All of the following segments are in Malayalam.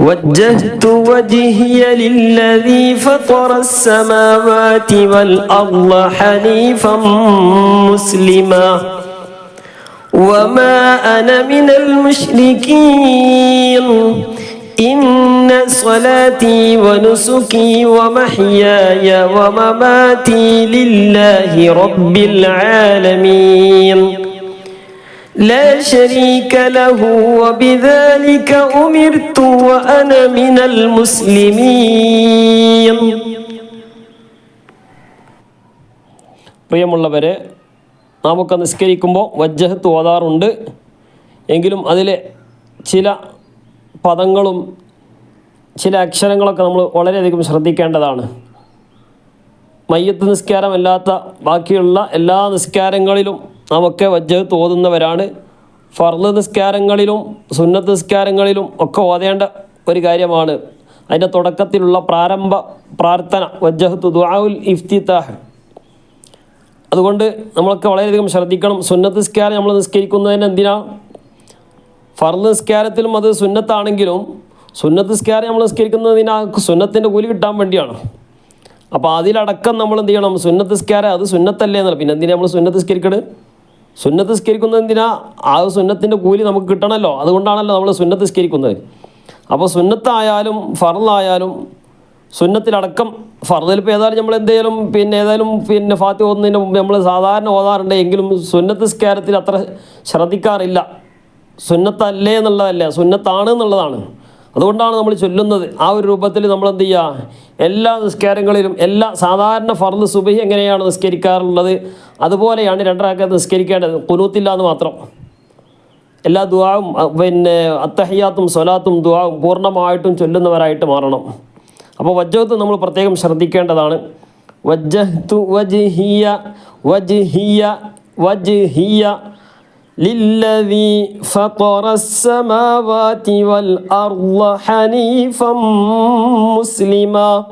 وجهت وجهي للذي فطر السماوات والأرض حنيفا مسلما. وما أنا من المشركين. إن صلاتي ونسكي ومحياي ومماتي لله رب العالمين. لا شريك له وبذلك أمرت وأنا من المسلمين പ്രിയമുള്ളവരെ നാമൊക്കെ നിസ്കരിക്കുമ്പോൾ വജ്ജഹത്ത് ഓതാറുണ്ട് എങ്കിലും അതിലെ ചില പദങ്ങളും ചില അക്ഷരങ്ങളൊക്കെ നമ്മൾ വളരെയധികം ശ്രദ്ധിക്കേണ്ടതാണ് മയ്യത്ത് നിസ്കാരമല്ലാത്ത ബാക്കിയുള്ള എല്ലാ നിസ്കാരങ്ങളിലും നമുക്ക് വജ്ജഹത്ത് തോന്നുന്നവരാണ്. ഫർദ് നിസ്കാരങ്ങളിലും സുന്നത്ത് നിസ്കാരങ്ങളിലും ഒക്കെ ഓതേണ്ട ഒരു കാര്യമാണ്. അതിന്റെ തുടക്കത്തിലുള്ള പ്രാരംഭ പ്രാർത്ഥന വജ്ജഹത്ത് ദുആഉൽ ഇഫ്തിതാഹ്. അതുകൊണ്ട് നമ്മളൊക്കെ വളരെയധികം ശ്രദ്ധിക്കണം. സുന്നത്ത് നിസ്കാരം നമ്മൾ നിസ്കരിക്കുന്നതിന് എന്തിനാ? ഫർദ് നിസ്കാരത്തിലും അത് സുന്നത്താണെങ്കിലും സുന്നത്ത് നിസ്കാരം നമ്മൾ നിസ്കരിക്കുന്നതിന് ആ സുന്നത്തിന്റെ കൂലി കിട്ടാൻ വേണ്ടിയാണ്. അപ്പോൾ അതിലടക്കം നമ്മൾ എന്ത് ചെയ്യണം? സുന്നത്ത് നിസ്കാരം അത് സുന്നത്തല്ലേ എന്നല്ല പിന്നെ എന്തിനാണ് നമ്മൾ സുന്നത്ത് നിസ്കരിക്കണത്? സുന്നത്ത് സ്കരിക്കുന്നത് എന്തിനാ? ആ സുന്നത്തിന്റെ കൂലി നമുക്ക് കിട്ടണമല്ലോ അതുകൊണ്ടാണല്ലോ നമ്മൾ സുന്നത്ത് സ്കരിക്കുന്നത് അപ്പോൾ സുന്നത്തായാലും ഫറലായാലും സുന്നത്തിലടക്കം ഫർദിൽ ഇപ്പോൾ ഏതായാലും നമ്മൾ എന്തെങ്കിലും പിന്നെ ഏതായാലും പിന്നെ ഫാത്തി ഓതുന്നതിന് മുമ്പ് നമ്മൾ സാധാരണ ഓതാറുണ്ട്. എങ്കിലും സുന്നത്ത് സ്കാരത്തിൽ അത്ര ശ്രദ്ധിക്കാറില്ല. സുന്നത്തല്ലേ എന്നുള്ളതല്ല. സുന്നത്താണ് എന്നുള്ളതാണ്. അതുകൊണ്ടാണ് നമ്മൾ ചൊല്ലുന്നത്. ആ ഒരു രൂപത്തിൽ നമ്മൾ എന്ത് ചെയ്യുക എല്ലാ നിസ്കാരങ്ങളിലും എല്ലാ സാധാരണ ഫർദ് സുബഹി എങ്ങനെയാണ് നിസ്കരിക്കാറുള്ളത്? അതുപോലെയാണ് രണ്ടരാക്കത്ത് നിസ്കരിക്കേണ്ടത്. കുനൂത്തില്ല എന്ന് മാത്രം. എല്ലാ ദുവാവും പിന്നെ അത്തഹിയാത്തും സ്വലാത്തും ദുവാവും പൂർണമായിട്ടും ചൊല്ലുന്നവരായിട്ട് മാറണം. അപ്പോൾ വജ്ജത്ത് നമ്മൾ പ്രത്യേകം ശ്രദ്ധിക്കേണ്ടതാണ്. വജ്ജഹ്തു വജ്ഹിയ വജ്ഹിയ വജ്ഹിയ للذي فطر السماوات والأرض حنيفا مسلما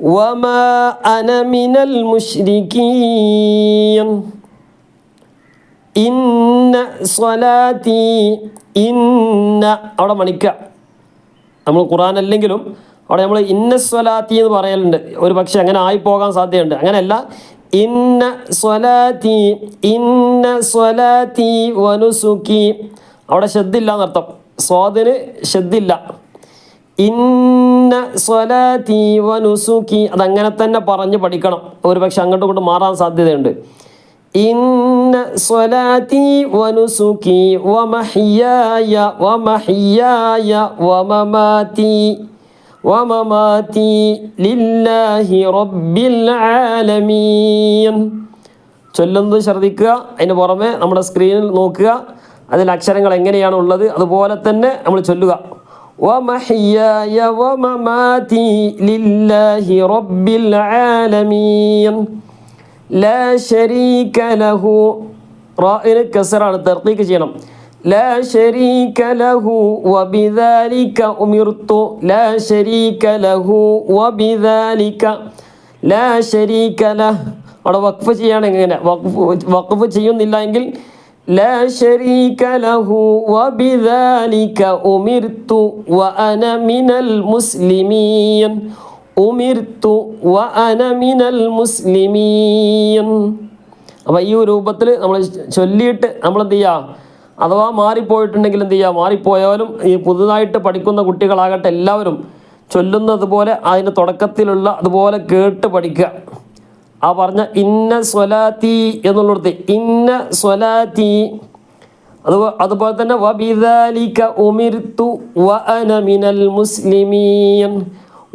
وما أنا من المشركين ഇന്ന സ്വലാത്തി ഇന്ന അവിടെ മണിക്ക നമ്മൾ ഖുറാൻ അല്ലെങ്കിലും അവിടെ നമ്മൾ ഇന്ന സ്വലാത്തി എന്ന് പറയലുണ്ട് ഒരു പക്ഷെ അങ്ങനെ ആയി പോകാൻ സാധ്യതയുണ്ട് അങ്ങനെയല്ല ഇന്ന സ്വലാത്തി ഇന്ന സ്വലാത്തി വനുസുക്കി. അവിടെ ശ്രദ്ധില്ല എന്നർത്ഥം. സ്വാദിന് ശ്രദ്ധില്ല ഇന്ന സ്വലാത്തി വനുസുക്കി. അതങ്ങനെ തന്നെ പറഞ്ഞ് പഠിക്കണം. ഒരു പക്ഷെ അങ്ങോട്ട് ഇങ്ങോട്ടും മാറാൻ സാധ്യതയുണ്ട്. ഇന്ന സ്വലാത്തി വനുസുക്കി. വമഹിയായ വമഹിയായ വമമാതി വമമാതി ലില്ലാഹി റബ്ബിൽ ആലമീൻ ചൊല്ലുന്നത് ശ്രദ്ധിക്കുക അതിന് പുറമെ നമ്മുടെ സ്ക്രീനിൽ നോക്കുക അതിൽ അക്ഷരങ്ങൾ എങ്ങനെയാണ് ഉള്ളത് അതുപോലെ തന്നെ നമ്മൾ ചൊല്ലുക വമഹിയായ വമമാതി ലില്ലാഹി റബ്ബിൽ ആലമീൻ لا شريك له റായിന് കസറാണ് തർത്തീക്ക് ചെയ്യണം لا شريك له وبذلك أمرت لا شريك له وبذلك لا شريك له അവിടെ വഖഫ് ചെയ്യാണ് എങ്ങനെ വഖഫ് വഖഫ് ചെയ്യുന്നില്ല എങ്കിൽ لا شريك له وبذلك أمرت وأنا من المسلمين ഉമിർത്തു വ അന മിനൽ മുസ്ലിമീൻ അപ്പോൾ ഈ ഒരു രൂപത്തിൽ നമ്മൾ ചൊല്ലിയിട്ട് നമ്മൾ എന്ത് ചെയ്യുക അഥവാ മാറിപ്പോയിട്ടുണ്ടെങ്കിൽ എന്ത് ചെയ്യുക മാറിപ്പോയാലും ഈ പുതുതായിട്ട് പഠിക്കുന്ന കുട്ടികളാകട്ടെ എല്ലാവരും ചൊല്ലുന്നത് പോലെ അതിന്റെ തുടക്കത്തിലുള്ള അതുപോലെ കേട്ട് പഠിക്കുക. ആ പറഞ്ഞ ഇന്ന സ്വലാത്തി എന്നുള്ളിടത്ത് ഇന്ന സ്വലാത്തി. അതുപോലെ തന്നെ വബിദാലിക ഉമിർത്തു വ മിനൽ മുസ്ലിമീൻ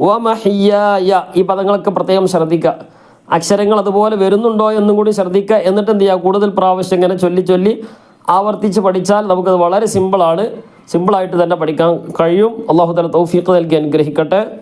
വമഹിയായ ഈ പദങ്ങളൊക്കെ പ്രത്യേകം ശ്രദ്ധിക്കുക അക്ഷരങ്ങൾ അതുപോലെ വരുന്നുണ്ടോ എന്നും കൂടി ശ്രദ്ധിക്കുക എന്നിട്ട് എന്ത് ചെയ്യുക കൂടുതൽ പ്രാവശ്യം ഇങ്ങനെ ചൊല്ലി ചൊല്ലി ആവർത്തിച്ച് പഠിച്ചാൽ നമുക്കത് വളരെ സിമ്പിളാണ് സിമ്പിളായിട്ട് തന്നെ പഠിക്കാൻ കഴിയും. അള്ളാഹു തല തൗഫീഖ് നൽകി അനുഗ്രഹിക്കട്ടെ.